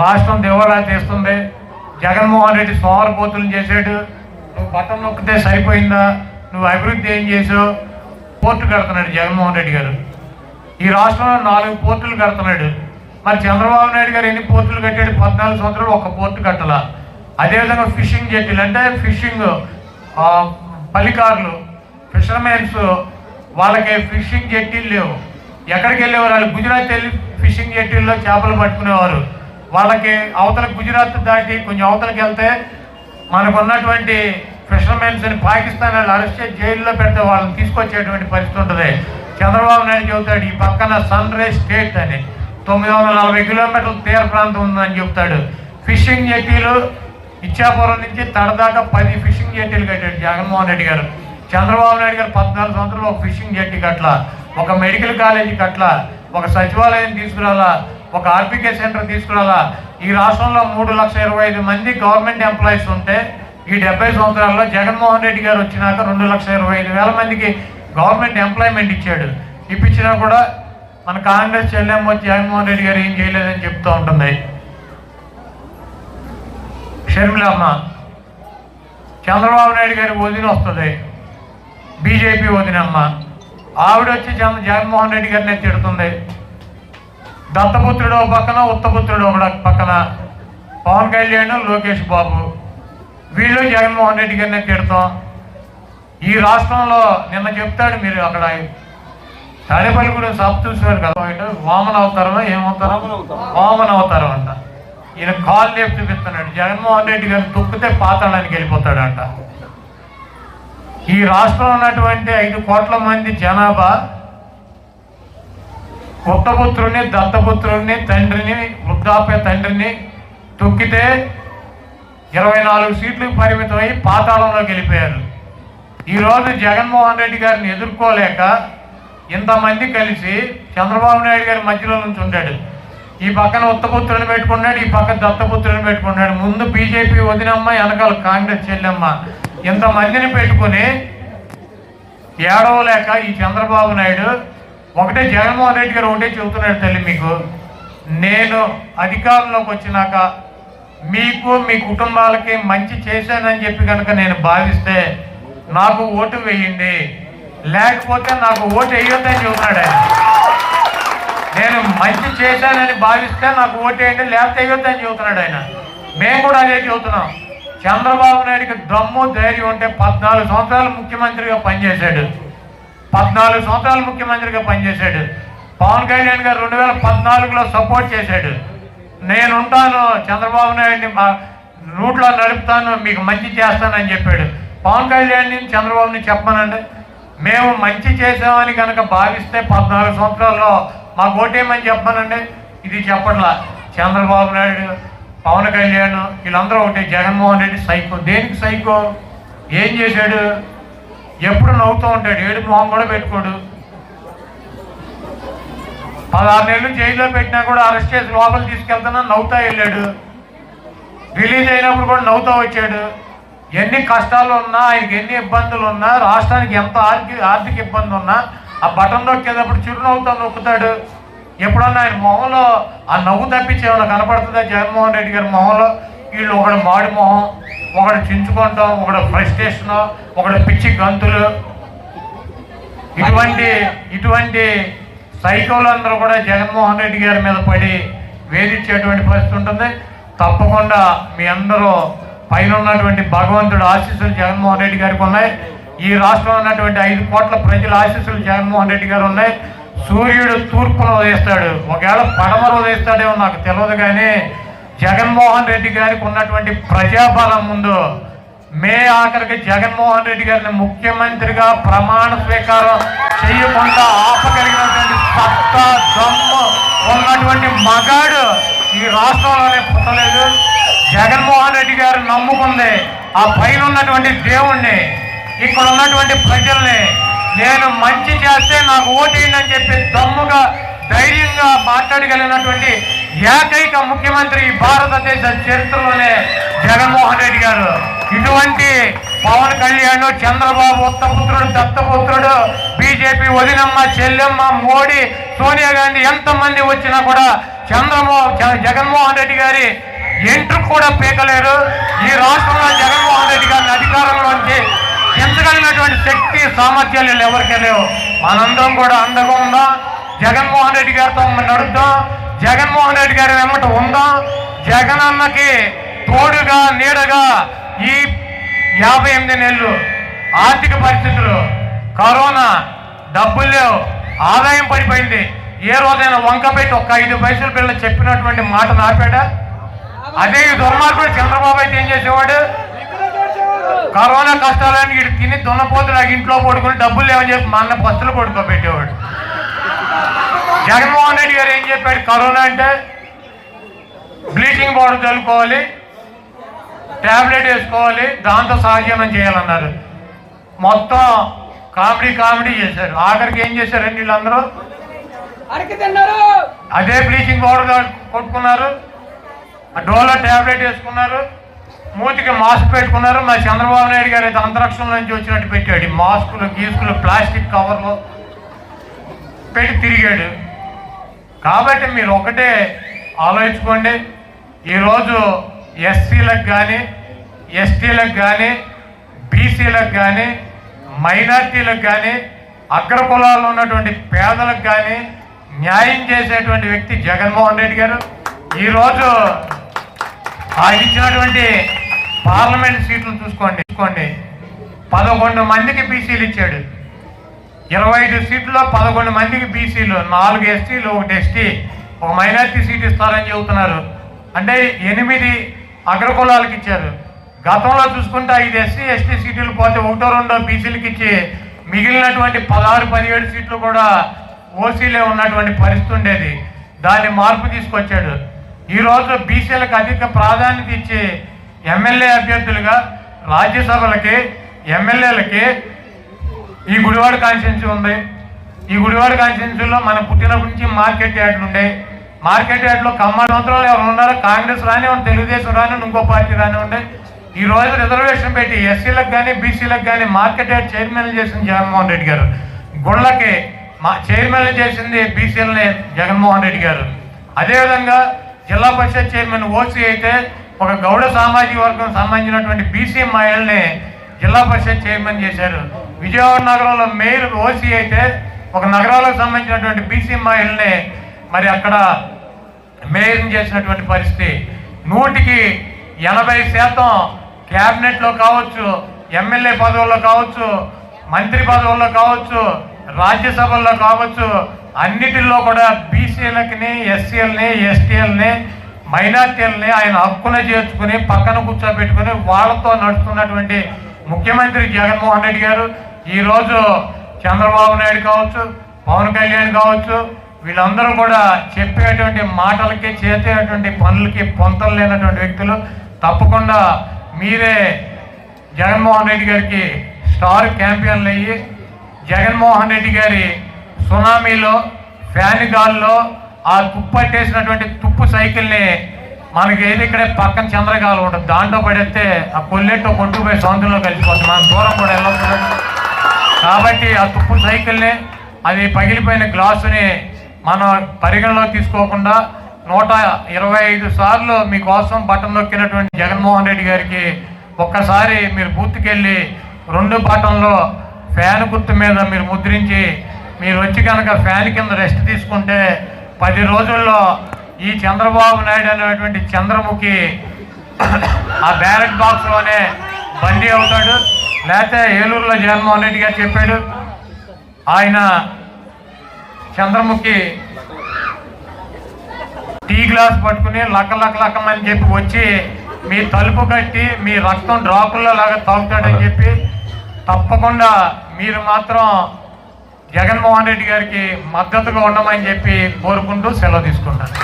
రాష్ట్రం దివాలా తీస్తుంది జగన్మోహన్ రెడ్డి సోమరపోతులు చేశాడు. నువ్వు బటన్ నొక్కితే సరిపోయిందా? నువ్వు అభివృద్ధి ఏం చేసావు? పోర్టు కడుతున్నాడు జగన్మోహన్ రెడ్డి గారు. ఈ రాష్ట్రంలో నాలుగు పోర్టులు కడుతున్నాడు. మరి చంద్రబాబు నాయుడు గారు ఎన్ని పోర్టులు కట్టాడు? పద్నాలుగు సంవత్సరాలు ఒక పోర్టు కట్టాల. అదేవిధంగా ఫిషింగ్ జెట్లు అంటే ఫిషింగ్ ఆ, పలికారులు ఫిషర్మెన్స్ వాళ్ళకి ఫిషింగ్ జెట్టీలు లేవు. ఎక్కడికి వెళ్ళేవారు? వాళ్ళు గుజరాత్ వెళ్ళి ఫిషింగ్ జెట్టీల్లో చేపలు పట్టుకునేవారు. వాళ్ళకి అవతల గుజరాత్ దాటి కొంచెం అవతలకి వెళ్తే మనకు ఉన్నటువంటి ఫిషర్మెన్స్ పాకిస్తాన్ వాళ్ళు అరెస్ట్ చేసి జైల్లో పెడితే వాళ్ళని తీసుకొచ్చేటువంటి పరిస్థితి ఉంటుంది. చంద్రబాబు నాయుడు చెబుతాడు ఈ పక్కన సన్ రైజ్ స్టేట్ అని. తొమ్మిది వందల నలభై కిలోమీటర్ల తీర ప్రాంతం ఉందని చెప్తాడు ఫిషింగ్ జెట్టీలు ఇచ్చాపురం నుంచి తడదాకా పది ఫిషింగ్ జెట్టీలు కట్టాడు జగన్మోహన్ రెడ్డి గారు. చంద్రబాబు నాయుడు గారు పద్నాలుగు సంవత్సరాలు ఒక ఫిషింగ్ జెట్టి కట్ల ఒక మెడికల్ కాలేజీ కట్ల ఒక సచివాలయం తీసుకురాలా ఒక ఆర్పికే సెంటర్ తీసుకురాలా? ఈ రాష్ట్రంలో మూడు లక్షల ఇరవై ఐదు మంది గవర్నమెంట్ ఎంప్లాయీస్ ఉంటే ఈ డెబ్బై సంవత్సరాల్లో జగన్మోహన్ రెడ్డి గారు వచ్చినాక రెండు లక్షల ఇరవై ఐదు వేల మందికి గవర్నమెంట్ ఎంప్లాయ్మెంట్ ఇచ్చాడు. ఇప్పించినా కూడా మన కాంగ్రెస్ చెల్లెమ్మ వచ్చి జగన్మోహన్ రెడ్డి గారు ఏం చేయలేదని చెప్తూ ఉంటుంది. షర్మిలమ్మ చంద్రబాబు నాయుడు గారి వదిన వస్తుంది. బీజేపీ వదినమ్మ ఆవిడ వచ్చి చంద్ర జగన్మోహన్ రెడ్డి గారిని తిడుతుంది. దత్తపుత్రుడు ఒక పక్కన ఉత్తపుత్రుడు ఒక పక్కన. పవన్ కళ్యాణ్ లోకేష్ బాబు. వీళ్ళు జగన్మోహన్ రెడ్డి గారిని తిడతాం. ఈ రాష్ట్రంలో నిన్న చెప్తాడు మీరు అక్కడ తాడేపల్లి గురించి సభ చూసేవారు కదా వామన అవతారమా ఏమవుతారం? వామన అవతారం అంట. ఈయన కాల్ లేపు చూపిస్తున్నాడు. జగన్మోహన్ రెడ్డి గారిని తొక్కితే పాతాళానికి వెళ్ళిపోతాడంట. ఈ రాష్ట్రంలో ఉన్నటువంటి ఐదు కోట్ల మంది జనాభా పుట్టపుత్రుని దత్తపుత్రుని తండ్రిని వృద్ధాప్య తండ్రిని తొక్కితే ఇరవై నాలుగు సీట్లకు పరిమితమై పాతాళంలోకి వెళ్ళిపోయారు ఈరోజు జగన్మోహన్ రెడ్డి గారిని ఎదుర్కోలేక ఇంతమంది కలిసి చంద్రబాబు నాయుడు గారి మధ్యలో నుంచి ఉండాడు. ఈ పక్కన ఉత్తపుత్రుని పెట్టుకున్నాడు ఈ పక్కన దత్తపుత్రుని పెట్టుకున్నాడు. ముందు బీజేపీ వదినమ్మ వెనకాల కాంగ్రెస్ చెల్లెమ్మ. ఇంతమందిని పెట్టుకుని ఏడవలేక ఈ చంద్రబాబు నాయుడు ఒకటే జగన్మోహన్ రెడ్డి గారు ఒకటే చెబుతున్నాడు తల్లి మీకు. నేను అధికారంలోకి వచ్చినాక మీకు మీ కుటుంబాలకి మంచి చేశానని చెప్పి కనుక నేను భావిస్తే నాకు ఓటు వేయండి. లేకపోతే నాకు ఓటు వేయొద్దని చెబుతున్నాడు ఆయన. నేను మంచి చేశానని భావిస్తే నాకు ఓటు వేయండి లేకపోతే వేయొద్దని చెబుతున్నాడు ఆయన. మేము కూడా అదే చెబుతున్నాం. చంద్రబాబు నాయుడికి దమ్ము ధైర్యం ఉంటే పద్నాలుగు సంవత్సరాలు ముఖ్యమంత్రిగా పనిచేశాడు. పద్నాలుగు సంవత్సరాలు ముఖ్యమంత్రిగా పనిచేశాడు. పవన్ కళ్యాణ్ గారు రెండు వేల పద్నాలుగులో సపోర్ట్ చేశాడు. నేను ఉంటాను చంద్రబాబు నాయుడిని మా రూట్లో నడుపుతాను మీకు మంచి చేస్తానని చెప్పాడు. పవన్ కళ్యాణ్ని చంద్రబాబుని చెప్పనండి. మేము మంచి చేసామని కనుక భావిస్తే పద్నాలుగు సంవత్సరాల్లో మాకు ఓటేమని చెప్పానండి. ఇది చెప్పట్లా. చంద్రబాబు నాయుడు పవన్ కళ్యాణ్ వీళ్ళందరూ ఒకటి జగన్మోహన్ రెడ్డి సైకో. దేనికి సైకో? ఏం చేశాడు? ఎప్పుడు నవ్వుతూ ఉంటాడు. ఏడు మొహం కూడా పెట్టుకోడు. పదహారు నెలలు జైల్లో పెట్టినా కూడా అరెస్ట్ చేసి లోపల తీసుకెళ్తున్నా నవ్వుతా వెళ్ళాడు. రిలీజ్ అయినప్పుడు కూడా నవ్వుతూ వచ్చాడు. ఎన్ని కష్టాలు ఉన్నా ఆయనకి ఎన్ని ఇబ్బందులు ఉన్నా రాష్ట్రానికి ఎంత ఆర్థిక ఆర్థిక ఇబ్బంది ఉన్నా ఆ బటన్ నొక్కేటప్పుడు చిరునవ్వుతో నొక్కుతాడు. ఎప్పుడన్నా ఆయన మొహంలో ఆ నవ్వు తప్పించి ఏమైనా కనపడుతుందా? జగన్మోహన్ రెడ్డి గారి మొహంలో? వీళ్ళు ఒకడు మాడి మొహం. ఒకడు చించుకుంటాం ఒకడు ఫ్రస్ట్రేషన్ ఒకడు పిచ్చి గంతులు. ఇటువంటి ఇటువంటి సైకోలందరూ కూడా జగన్మోహన్ రెడ్డి గారి మీద పడి వేధించేటువంటి పరిస్థితి ఉంటుంది. తప్పకుండా మీ అందరూ పైన ఉన్నటువంటి భగవంతుడు ఆశీస్సులు జగన్మోహన్ రెడ్డి గారికి ఉన్నాయి. ఈ రాష్ట్రంలో ఉన్నటువంటి ఐదు కోట్ల ప్రజల ఆశీస్సులు జగన్మోహన్ రెడ్డి గారు ఉన్నాయి. సూర్యుడు తూర్పును ఉదయిస్తాడు ఒకవేళ పడమర ఉదయిస్తాడేమో నాకు తెలియదు కానీ జగన్మోహన్ రెడ్డి గారికి ఉన్నటువంటి ప్రజాబలం ముందు మే ఆఖరికి జగన్మోహన్ రెడ్డి గారిని ముఖ్యమంత్రిగా ప్రమాణ స్వీకారం చేయకుండా ఆపగలిగినటువంటి సత్తా దమ్ము ఉన్నటువంటి మగాడు ఈ రాష్ట్రంలోనే పుట్టలేదు. జగన్మోహన్ రెడ్డి గారు నమ్ముకుంది. ఆ పైన ఉన్నటువంటి దేవుణ్ణి ఇక్కడ ఉన్నటువంటి ప్రజల్ని నేను మంచి చేస్తే నాకు ఓటేయండి అని చెప్పి దమ్ముగా ధైర్యంగా మాట్లాడగలిగినటువంటి ఏకైక ముఖ్యమంత్రి భారతదేశ చరిత్రలోనే జగన్మోహన్ రెడ్డి గారు. ఇటువంటి పవన్ కళ్యాణ్ చంద్రబాబు ఉత్తపుత్రుడు దత్తపుత్రుడు బీజేపీ వదినమ్మ చెల్లెమ్మ మోడీ సోనియా గాంధీ ఎంతమంది వచ్చినా కూడా చంద్రమోహన్ జగన్మోహన్ రెడ్డి గారి ఎంట్రు కూడా పీకలేరు. ఈ రాష్ట్రంలో జగన్మోహన్ రెడ్డి గారిని అధికారంలోంచి ఎంచగలిగినటువంటి శక్తి సామర్థ్యాలు ఎవరికీ లేవు. మనందరం కూడా అండగా ఉందాం. జగన్మోహన్ రెడ్డి గారితో నడుద్దాం. జగన్మోహన్ రెడ్డి గారి వెంబట ఉందా? జగన్ అన్నకి తోడుగా నీడగా ఈ యాభై ఎనిమిది నెలలు ఆర్థిక పరిస్థితులు కరోనా డబ్బులు లేవు ఆదాయం పడిపోయింది. ఏ రోజైనా వంక పెట్టి ఒక ఐదు పైసలు పిల్లలు చెప్పినటువంటి మాట నాపాడా? అదే ఈ దుర్మార్గుడు చంద్రబాబు అయితే ఏం చేసేవాడు? కరోనా కష్టాలని ఇటు తిని దున్నపోతులు ఇంట్లో పడుకుని డబ్బులు లేవని చెప్పి మా అన్న పస్తులు పడుకోబెట్టేవాడు. జగన్మోహన్ రెడ్డి గారు ఏం చెప్పాడు కరోనా అంటే బ్లీచింగ్ పౌడర్ చల్లుకోవాలి టాబ్లెట్ వేసుకోవాలి దాంతో సహజీవనం చేయాలన్నారు. మొత్తం కామెడీ కామెడీ చేశారు. ఆఖరికి ఏం చేశారండి వీళ్ళందరూ? అదే బ్లీచింగ్ పౌడర్ కొట్టుకున్నారు. డోలో టాబ్లెట్ వేసుకున్నారు. మూతికి మాస్క్ పెట్టుకున్నారు. మా చంద్రబాబు నాయుడు గారు అయితే అంతరిక్షం నుంచి వచ్చినట్టు పెట్టాడు. మాస్కులు గీసుకులు ప్లాస్టిక్ కవర్లు పెట్టి తిరిగాడు. కాబట్టి మీరు ఒకటే ఆలోచించుకోండి. ఈరోజు ఎస్సీలకు కానీ ఎస్టీలకు కానీ బీసీలకు కానీ మైనార్టీలకు కానీ అగ్ర కులాల్లో ఉన్నటువంటి పేదలకు కానీ న్యాయం చేసేటువంటి వ్యక్తి జగన్మోహన్ రెడ్డి గారు. ఈరోజు ఆయన ఇచ్చినటువంటి పార్లమెంట్ సీట్లు చూసుకోండి. చూసుకోండి. పదకొండు మందికి బీసీలు ఇచ్చాడు. ఇరవై ఐదు సీట్లలో పదకొండు మందికి బీసీలు నాలుగు ఎస్టీలు ఒకటి ఎస్టీ ఒక మైనార్టీ సీట్ ఇస్తారని చెబుతున్నారు. అంటే ఎనిమిది అగ్రకులాలకు ఇచ్చారు. గతంలో చూసుకుంటే ఐదు ఎస్సీ ఎస్టీ సీట్లు పోతే ఒకటో రెండో బీసీలకు ఇచ్చి మిగిలినటువంటి పదహారు పదిహేడు సీట్లు కూడా ఓసీలే ఉన్నటువంటి పరిస్థితి ఉండేది. దాన్ని మార్పు తీసుకొచ్చాడు. ఈరోజు బీసీలకు అధిక ప్రాధాన్యత ఇచ్చి ఎమ్మెల్యే అభ్యర్థులుగా రాజ్యసభలకి ఎమ్మెల్యేలకి ఈ గుడివాడ కాన్స్టిట్యున్సీ ఉంది. ఈ గుడివాడ కాన్స్టిట్యున్సీలో మనం పుట్టినప్పటి నుంచి మార్కెట్ యార్డ్లు ఉండే. మార్కెట్ యార్డ్లో కమ్మ మంత్రులు ఎవరు ఉన్నారో కాంగ్రెస్ రానివ్వండి తెలుగుదేశం రానివ్వండి ఇంకో పార్టీ రానివ్వండి ఈ రోజు రిజర్వేషన్ పెట్టి ఎస్సీలకు కానీ బీసీలకు కానీ మార్కెట్ యార్డ్ చైర్మన్ చేసింది జగన్మోహన్ రెడ్డి గారు. గుళ్ళకి మా చైర్మన్ చేసింది బీసీలని జగన్మోహన్ రెడ్డి గారు. అదేవిధంగా జిల్లా పరిషత్ చైర్మన్ ఓసీ అయితే ఒక గౌడ సామాజిక వర్గం సంబంధించినటువంటి బీసీ మహిళల్ని జిల్లా పరిషత్ చైర్మన్ చేశారు. విజయవాడ నగరంలో మేయర్ ఓసీ అయితే ఒక నగరాలకు సంబంధించినటువంటి బీసీ మహిళని మరి అక్కడ మేయర్ని చేసినటువంటి పరిస్థితి. నూటికి ఎనభై శాతం క్యాబినెట్లో కావచ్చు ఎమ్మెల్యే పదవుల్లో కావచ్చు మంత్రి పదవుల్లో కావచ్చు రాజ్యసభల్లో కావచ్చు అన్నిటిల్లో కూడా బీసీలకి ఎస్సీలని ఎస్టీఎల్ని మైనార్టీలని ఆయన హక్కున చేర్చుకుని పక్కన కూర్చోబెట్టుకుని వాళ్ళతో నడుస్తున్నటువంటి ముఖ్యమంత్రి జగన్మోహన్ రెడ్డి గారు ఈరోజు చంద్రబాబు నాయుడు కావచ్చు పవన్ కళ్యాణ్ కావచ్చు వీళ్ళందరూ కూడా చెప్పేటువంటి మాటలకి చేసేటువంటి పనులకి పొంతలు లేనటువంటి వ్యక్తులు. తప్పకుండా మీరే జగన్మోహన్ రెడ్డి గారికి స్టార్ క్యాంపియన్లు అయ్యి జగన్మోహన్ రెడ్డి గారి సునామీలో ఫ్యాన్ గాల్లో ఆ తుప్పట్టేసినటువంటి తుప్పు సైకిల్ని మనకి ఏది ఇక్కడే పక్కన చంద్రగాలు ఉంటుంది దాంట్లో పడేస్తే ఆ కొల్లెట్టు కొట్టుకుపోయి సముద్రంలో కలిసిపోతుంది. మనం దూరం కూడా వెళ్ళొచ్చు కాబట్టి ఆ తుప్పు సైకిల్ని అది పగిలిపోయిన గ్లాసుని మనం పరిగణలో తీసుకోకుండా నూట ఇరవై ఐదు సార్లు మీకోసం బటన్ నొక్కినటువంటి జగన్మోహన్ రెడ్డి గారికి ఒక్కసారి మీరు బూత్కెళ్ళి రెండు బటన్లో ఫ్యాన్ గుర్తు మీద మీరు ముద్రించి మీరు వచ్చి కనుక ఫ్యాన్ కింద రెస్ట్ తీసుకుంటే పది రోజుల్లో ఈ చంద్రబాబు నాయుడు అనేటువంటి చంద్రముఖి ఆ బ్యాలెట్ బాక్స్లోనే బండి అవుతాడు. లేకపోతే ఏలూరులో జగన్మోహన్ రెడ్డి గారు చెప్పాడు. ఆయన చంద్రముఖి టీ గ్లాస్ పట్టుకుని లక్క లక్క లక్కమని చెప్పి వచ్చి మీ తలుపు కట్టి మీ రక్తం డ్రాపుల్లో లాగా తాగుతాడని చెప్పి తప్పకుండా మీరు మాత్రం జగన్మోహన్ రెడ్డి గారికి మద్దతుగా ఉండమని చెప్పి కోరుకుంటూ సెలవు తీసుకుంటాను.